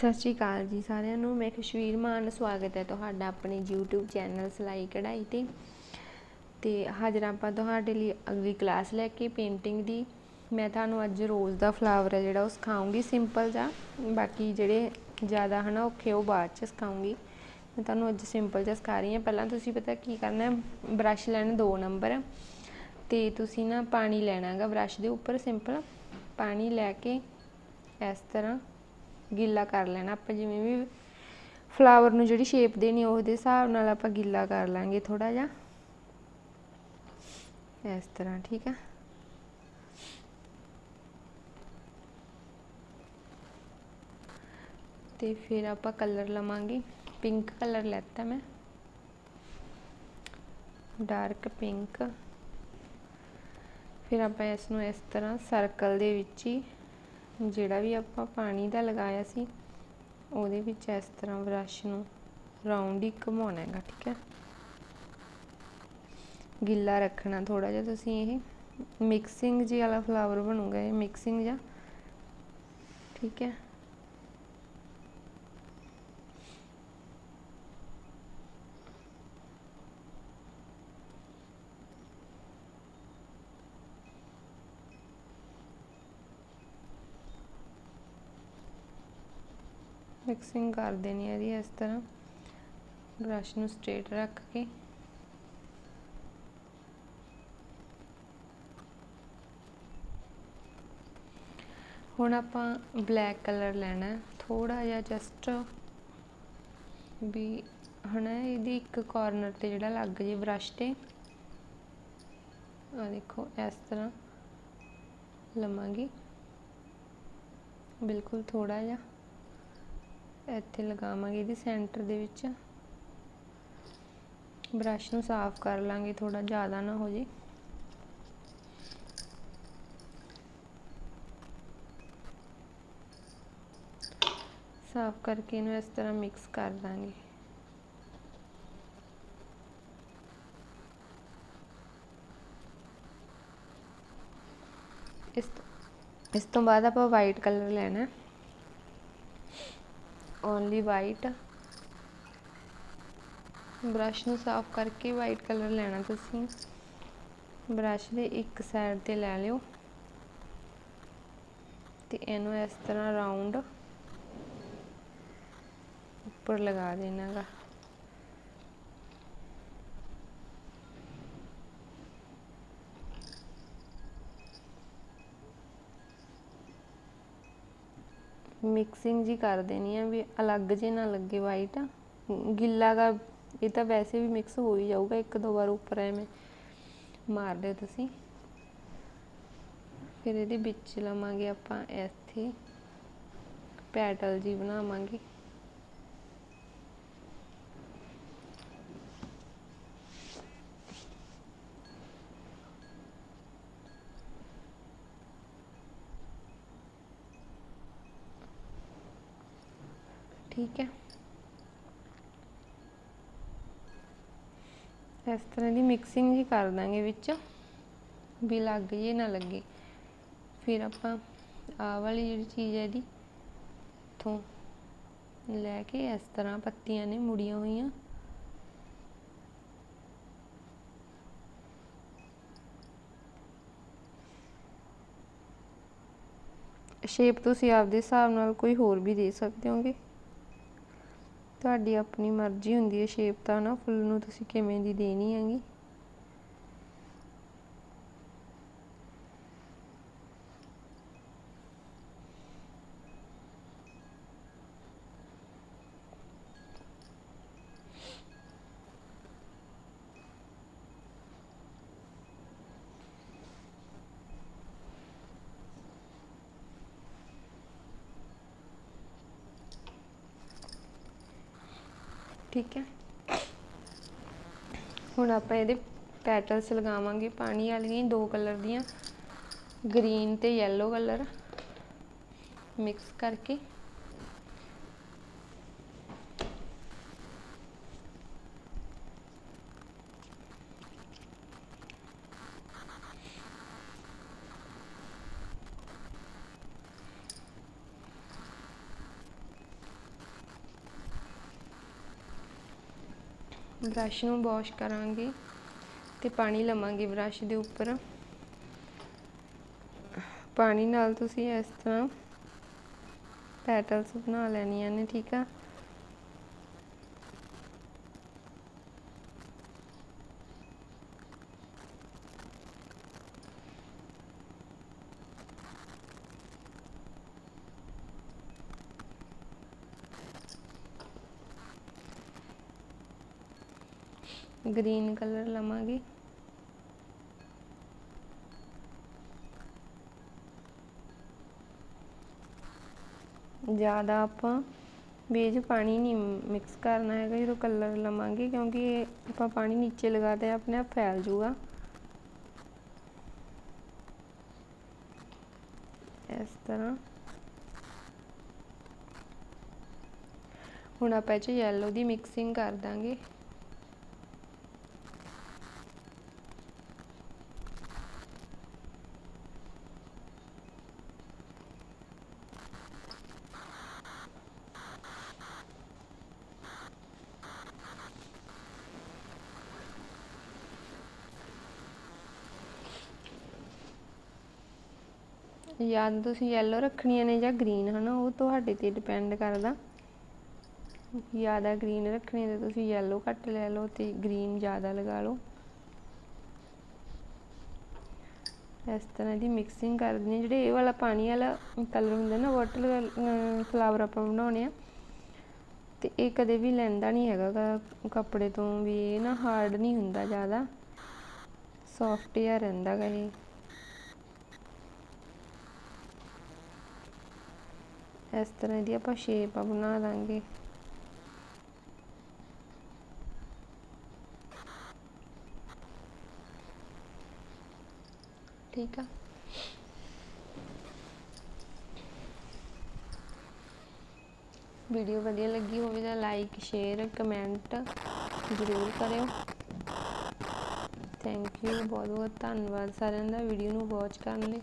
ਸਤਿ ਸ਼੍ਰੀ ਅਕਾਲ ਜੀ ਸਾਰਿਆਂ ਨੂੰ। ਮੈਂ ਖੁਸ਼ਵੀਰ ਮਾਨ। ਸਵਾਗਤ ਹੈ ਤੁਹਾਡਾ ਆਪਣੇ YouTube ਚੈਨਲ ਸਲਾਈ ਕਢਾਈ ਤੇ। ਤੇ ਹਾਜ਼ਰ ਆਪਾਂ ਤੁਹਾਡੇ ਲਈ ਅਗਲੀ ਕਲਾਸ ਲੈ ਕੇ ਪੇਂਟਿੰਗ ਦੀ। ਮੈਂ ਤੁਹਾਨੂੰ ਅੱਜ ਰੋਜ਼ ਦਾ ਫਲਾਵਰ ਹੈ ਜਿਹੜਾ ਉਹ ਸਿਖਾਉਂਗੀ, ਸਿੰਪਲ ਜਾਂ ਬਾਕੀ ਜਿਹੜੇ ਜ਼ਿਆਦਾ ਹਨਾ ਔਖੇ ਉਹ ਬਾਅਦ ਚ ਸਿਖਾਉਂਗੀ। ਮੈਂ ਤੁਹਾਨੂੰ ਅੱਜ ਸਿੰਪਲ ਜਿਹਾ ਸਿਖਾ ਰਹੀ ਹਾਂ। ਪਹਿਲਾਂ ਤੁਸੀਂ ਪਤਾ ਕੀ ਕਰਨਾ ਹੈ? ਬ੍ਰਸ਼ ਲੈਣਾ 2 ਨੰਬਰ। ਤੇ ਤੁਸੀਂ ਨਾ ਪਾਣੀ ਲੈਣਾ ਹੈਗਾ ਬ੍ਰਸ਼ ਦੇ ਉੱਪਰ, ਸਿੰਪਲ। ਪਾਣੀ ਲੈ ਕੇ ਇਸ ਤਰ੍ਹਾਂ ਗਿੱਲਾ ਕਰ ਲੈਣਾ। ਆਪਾਂ ਜਿਵੇਂ ਵੀ ਫਲਾਵਰ ਨੂੰ ਜਿਹੜੀ ਸ਼ੇਪ ਦੇਣੀ, ਉਹਦੇ ਹਿਸਾਬ ਨਾਲ ਆਪਾਂ ਗਿੱਲਾ ਕਰ ਲਾਂਗੇ ਥੋੜਾ ਜਿਹਾ। ਇਸ ਤਰ੍ਹਾਂ, ਠੀਕ ਆ? ਤੇ ਫਿਰ ਆਪਾਂ ਕਲਰ ਲਵਾਂਗੇ। ਪਿੰਕ ਕਲਰ ਲੈਤਾ ਮੈਂ। ਡਾਰਕ ਪਿੰਕ ਫਿਰ ਆਪਾਂ ਇਸ ਨੂੰ ਇਸ ਤਰ੍ਹਾਂ ਸਰਕਲ ਦੇ ਵਿੱਚ ਹੀ ਜਿਹੜਾ ਵੀ ਆਪਾਂ ਪਾਣੀ ਦਾ ਲਗਾਇਆ ਸੀ, ਉਹਦੇ ਵਿੱਚ ਇਸ ਤਰ੍ਹਾਂ ਬ੍ਰਸ਼ ਨੂੰ ਰਾਉਂਡ ਹੀ ਘੁਮਾਉਣਾ ਹੈਗਾ, ਠੀਕ ਹੈ। ਗਿੱਲਾ ਰੱਖਣਾ ਥੋੜਾ ਜਿਹਾ, ਤੁਸੀਂ ਇਹ ਮਿਕਸਿੰਗ ਜੀ ਵਾਲਾ ਫਲਾਵਰ ਬਣੂਗਾ, ਇਹ ਮਿਕਸਿੰਗ ਜਾਂ ਠੀਕ ਹੈ। ਫਿਕਸਿੰਗ ਕਰ ਦੇਣੀ ਹੈ ਇਹਦੀ ਇਸ ਤਰ੍ਹਾਂ। ਬ੍ਰਸ਼ ਨੂੰ ਸਟ੍ਰੇਟ ਰੱਖ ਕੇ। ਹੁਣ ਆਪਾਂ ਬਲੈਕ ਕਲਰ ਲੈਣਾ ਥੋੜਾ ਜਿਹਾ ਜਸਟ ਵੀ ਹਨਾ ਇਹਦੀ ਇੱਕ ਕਾਰਨਰ ਤੇ ਜਿਹੜਾ ਲੱਗ ਜੇ ਬ੍ਰਸ਼ ਤੇ। ਆ ਦੇਖੋ, ਇਸ ਤਰ੍ਹਾਂ ਲਵਾਂਗੀ। ਬਿਲਕੁਲ ਥੋੜਾ ਜਿਹਾ। ਇੱਥੇ ਲਗਾਵਾਂਗੇ ਇਹਦੀ ਸੈਂਟਰ ਦੇ ਵਿੱਚ। ਬ੍ਰਸ਼ ਨੂੰ ਸਾਫ਼ ਕਰ ਲਾਂਗੇ ਥੋੜਾ ਜ਼ਿਆਦਾ ਨਾ ਹੋ ਜੇ। ਸਾਫ਼ ਕਰਕੇ ਇਹਨੂੰ ਇਸ ਤਰ੍ਹਾਂ ਮਿਕਸ ਕਰ ਦਾਂਗੇ। ਇਸ ਇਸ ਤੋਂ ਬਾਅਦ ਆਪਾਂ ਵਾਈਟ ਕਲਰ ਲੈਣਾ। ਓਨਲੀ ਵਾਈਟ ਬ੍ਰਸ਼ ਨੂੰ ਸਾਫ਼ ਕਰਕੇ ਵਾਈਟ ਕਲਰ ਲੈਣਾ ਤੁਸੀਂ। ਬ੍ਰਸ਼ ਦੇ ਇੱਕ ਸਾਈਡ ਤੇ ਲੈ ਲਿਓ। ਤੇ ਇਹਨੂੰ ਇਸ ਤਰ੍ਹਾਂ ਰਾਉਂਡ ਉੱਪਰ ਲਗਾ ਦੇਣਾਗਾ ਮਿਕਸਿੰਗ ਜੀ ਕਰ ਦੇਣੀ ਆ ਵੀ ਅਲੱਗ ਜੇ ਨਾ ਲੱਗੇ ਵਾਈਟ ਗਿੱਲਾ ਦਾ ਇਹ ਤਾਂ ਵੈਸੇ ਵੀ ਮਿਕਸ ਹੋ ਹੀ ਜਾਊਗਾ ਇੱਕ ਦੋ ਵਾਰ ਉੱਪਰ ਐਵੇਂ ਮਾਰ ਦਿਓ ਤੁਸੀਂ। ਫਿਰ ਇਹਦੇ ਵਿੱਚ ਲਵਾਂਗੇ ਆਪਾਂ ਇੱਥੇ ਪੈਟਲ ਜੀ ਬਣਾਵਾਂਗੇ। ਠੀਕ ਹੈ। ਇਸ ਤਰ੍ਹਾਂ ਦੀ ਮਿਕਸਿੰਗ ਹੀ ਕਰ ਦਾਂਗੇ ਵਿੱਚ। ਵੀ ਲੱਗ ਜੇ ਨਾ ਲੱਗੇ। ਫਿਰ ਆਪਾਂ ਆ ਵਾਲੀ ਜਿਹੜੀ ਚੀਜ਼ ਹੈ ਇਹਦੀ, ਇੱਥੋਂ ਲੈ ਕੇ ਇਸ ਤਰ੍ਹਾਂ ਪੱਤੀਆਂ ਨੇ ਮੁੜੀਆਂ ਹੋਈਆਂ। ਸ਼ੇਪ ਤੁਸੀਂ ਆਪਦੇ ਹਿਸਾਬ ਨਾਲ ਕੋਈ ਹੋਰ ਵੀ ਦੇ ਸਕਦੇ ਹੋਗੇ। ਤੁਹਾਡੀ ਆਪਣੀ ਮਰਜ਼ੀ ਹੁੰਦੀ ਹੈ ਸ਼ੇਪ ਤਾਂ ਨਾ, ਫੁੱਲ ਨੂੰ ਤੁਸੀਂ ਕਿਵੇਂ ਦੀ ਦੇਣੀ ਹੈਗੀ? ਠੀਕ ਹੈ। ਹੁਣ ਆਪਾਂ ਇਹਦੇ ਪੈਟਲਸ ਲਗਾਵਾਂਗੇ। ਪਾਣੀ ਵਾਲੀਆਂ ਦੋ ਕਲਰ ਦੀਆਂ ਗ੍ਰੀਨ ਤੇ ਯੈਲੋ ਕਲਰ ਮਿਕਸ ਕਰਕੇ। ਬ੍ਰਸ਼ ਨੂੰ ਵਾਸ਼ ਕਰਾਂਗੇ ਤੇ ਪਾਣੀ ਲਵਾਂਗੇ ਬ੍ਰਸ਼ ਦੇ ਉੱਪਰ। ਪਾਣੀ ਨਾਲ ਤੁਸੀਂ ਇਸ ਤਰ੍ਹਾਂ ਪੈਟਲਸ ਬਣਾ ਲੈਣੀਆਂ ਨੇ, ਠੀਕ ਆ? ਗ੍ਰੀਨ ਕਲਰ ਲਵਾਂਗੇ। ਜ਼ਿਆਦਾ ਆਪਾਂ ਬੇਜ ਪਾਣੀ ਨਹੀਂ ਮਿਕਸ ਕਰਨਾ ਹੈਗਾ, ਜਦੋਂ ਕਲਰ ਲਵਾਂਗੇ, ਕਿਉਂਕਿ ਆਪਾਂ ਪਾਣੀ ਨੀਚੇ ਲਗਾਤੇ ਆਪਣੇ ਆਪ ਫੈਲ ਜੂਗਾ। ਇਸ ਤਰ੍ਹਾਂ। ਹੁਣ ਆਪਾਂ ਇਹ 'ਚ ਯੈਲੋ ਦੀ ਮਿਕਸਿੰਗ ਕਰ ਦਾਂਗੇ। ਜਾਂ ਤੁਸੀਂ ਯੈਲੋ ਰੱਖਣੀਆਂ ਨੇ ਜਾਂ ਗ੍ਰੀਨ ਹਨਾ? ਉਹ ਤੁਹਾਡੇ ਤੇ ਡਿਪੈਂਡ ਕਰਦਾ। ਜ਼ਿਆਦਾ ਗ੍ਰੀਨ ਰੱਖਣੀ ਤੇ ਤੁਸੀਂ ਯੈਲੋ ਘੱਟ ਲੈ ਲਓ ਤੇ ਗ੍ਰੀਨ ਜ਼ਿਆਦਾ ਲਗਾ ਲਓ। ਇਸ ਤਰ੍ਹਾਂ ਦੀ ਮਿਕਸਿੰਗ ਕਰਨੀ ਹੈ ਜਿਹੜੇ ਇਹ ਵਾਲਾ ਪਾਣੀ ਵਾਲਾ ਕਲਰ ਹੁੰਦਾ ਨਾ ਵਾਟਰ ਫਲਾਵਰ ਆਪਾਂ ਬਣਾਉਣੇ ਆ ਤੇ ਇਹ ਕਦੇ ਵੀ ਲੈਂਦਾ ਨਹੀਂ ਹੈਗਾ ਕੱਪੜੇ ਤੋਂ ਵੀ, ਇਹ ਨਾ ਹਾਰਡ ਨਹੀਂ ਹੁੰਦਾ ਜ਼ਿਆਦਾ। ਸੌਫਟ ਜਿਹਾ ਰਹਿੰਦਾ ਗਾ ਇਹ। ਇਸ ਤਰ੍ਹਾਂ ਦੀ ਆਪਾਂ ਸ਼ੇਪ ਬਣਾ ਦਾਂਗੇ। ਠੀਕ ਆ। ਵੀਡੀਓ ਵਧੀਆ ਲੱਗੀ ਹੋਵੇ ਤਾਂ ਲਾਈਕ ਸ਼ੇਅਰ ਕਮੈਂਟ ਜ਼ਰੂਰ ਕਰਿਓ। ਥੈਂਕ ਯੂ ਬਹੁਤ ਬਹੁਤ ਧੰਨਵਾਦ ਸਾਰਿਆਂ ਦਾ ਵੀਡੀਓ ਨੂੰ ਵਾਚ ਕਰਨ ਲਈ।